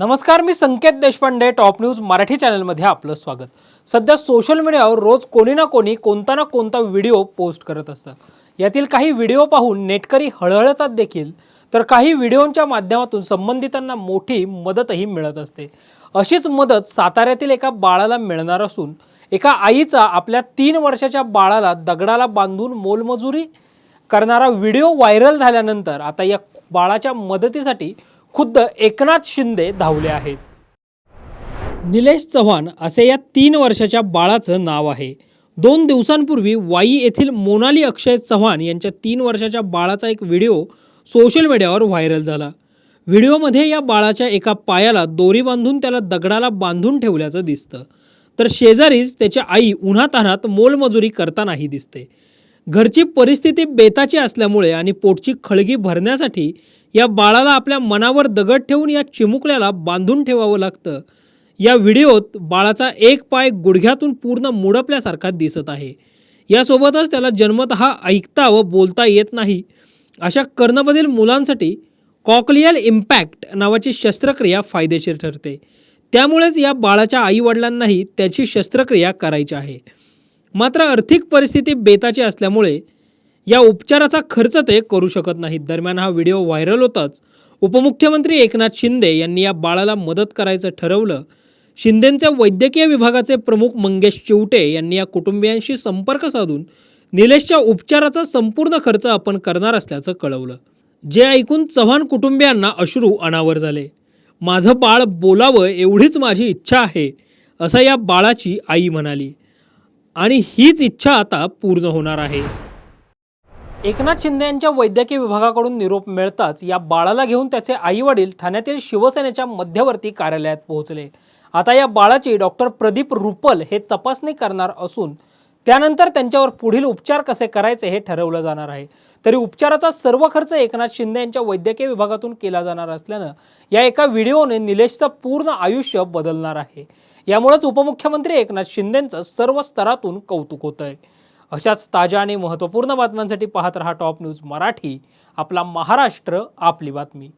नमस्कार मी Sanket Deshpande top news Marathi चॅनलमध्ये आपलं स्वागत. सध्या सोशल मीडियावर रोज कोणी ना कोणी कोणता ना कोणता व्हिडिओ पोस्ट करत असतं. यातील काही व्हिडिओ पाहून नेटकरी हळहळतात देखील तर काही व्हिडिओंच्या माध्यमातून संबंधितांना मोठी मदतही मिळत असते. अशीच मदत साताऱ्यातील एका बाळाला मिळणार असून एका आईचा आपल्या तीन वर्षाच्या बाळाला दगडाला बांधून मोलमजुरी करणारा व्हिडिओ व्हायरल झाल्यानंतर आता या बाळाच्या मदतीसाठी खुद्द एकनाथ शिंदे धावले आहेत. निलेश चव्हाण असे या तीन वर्षाच्या बाळाचं नाव आहे. दोन दिवसांपूर्वी वाई येथील मोनाली अक्षय चव्हाण यांच्या तीन वर्षाच्या बाळाचा एक व्हिडिओ सोशल मीडियावर व्हायरल झाला. व्हिडिओमध्ये या बाळाच्या एका पायाला दोरी बांधून त्याला दगडाला बांधून ठेवल्याचं दिसतं. तर शेजारीच त्याची आई उन्हातान्हात मोलमजुरी करतानाही दिसते. घरची परिस्थिती बेताची असल्यामुळे आणि पोटची खळगी भरण्यासाठी या बाळाला आपल्या मनावर दगड ठेवून या चिमुकल्याला बांधून ठेवावं लागतं. या व्हिडिओत बाळाचा एक पाय गुडघ्यातून पूर्ण मुडपल्यासारखा दिसत आहे. यासोबतच त्याला जन्मतः ऐकता व बोलता येत नाही. अशा कर्णबधील मुलांसाठी कॉकलियल इम्पॅक्ट नावाची शस्त्रक्रिया फायदेशीर ठरते. त्यामुळेच या बाळाच्या आईवडिलांनाही त्याची शस्त्रक्रिया करायची आहे. मात्र आर्थिक परिस्थिती बेताची असल्यामुळे या उपचाराचा खर्च ते करू शकत नाहीत. दरम्यान हा व्हिडिओ व्हायरल होताच. उपमुख्यमंत्री एकनाथ शिंदे यांनी या बाळाला मदत करायचं ठरवलं. शिंदेंच्या वैद्यकीय विभागाचे प्रमुख मंगेश चिवटे यांनी या कुटुंबियांशी संपर्क साधून निलेशच्या उपचाराचा संपूर्ण खर्च आपण करणार असल्याचं कळवलं. जे ऐकून चव्हाण कुटुंबियांना अश्रू अनावर झाले. माझं बाळ बोलावं एवढीच माझी इच्छा आहे असं या बाळाची आई म्हणाली. आणि हीच इच्छा आता पूर्ण होणार आहे. एकनाथ शिंदे यांच्या वैद्यकीय विभागाकडून निरोप मिळताच या बाळाला घेऊन त्याचे आई वडील ठाण्यातील शिवसेनेच्या मध्यवर्ती कार्यालयात पोहोचले. आता या बाळाची डॉक्टर प्रदीप रुपल हे तपासणी करणार असून त्यानंतर त्यांच्यावर पुढील उपचार कसे करायचे हे ठरवलं जाणार आहे. तरी उपचाराचा सर्व खर्च एकनाथ शिंदे यांच्या वैद्यकीय विभागातून केला जाणार असल्यानं या एका व्हिडिओने निलेशचं पूर्ण आयुष्य बदलणार आहे. यामुळेच उपमुख्यमंत्री एकनाथ शिंदेंचं सर्व स्तरातून कौतुक होत आहे अशाच ताज्या आणि महत्त्वपूर्ण बातम्यांसाठी पाहत रहा टॉप न्यूज मराठी. आपला महाराष्ट्र आपली बातमी.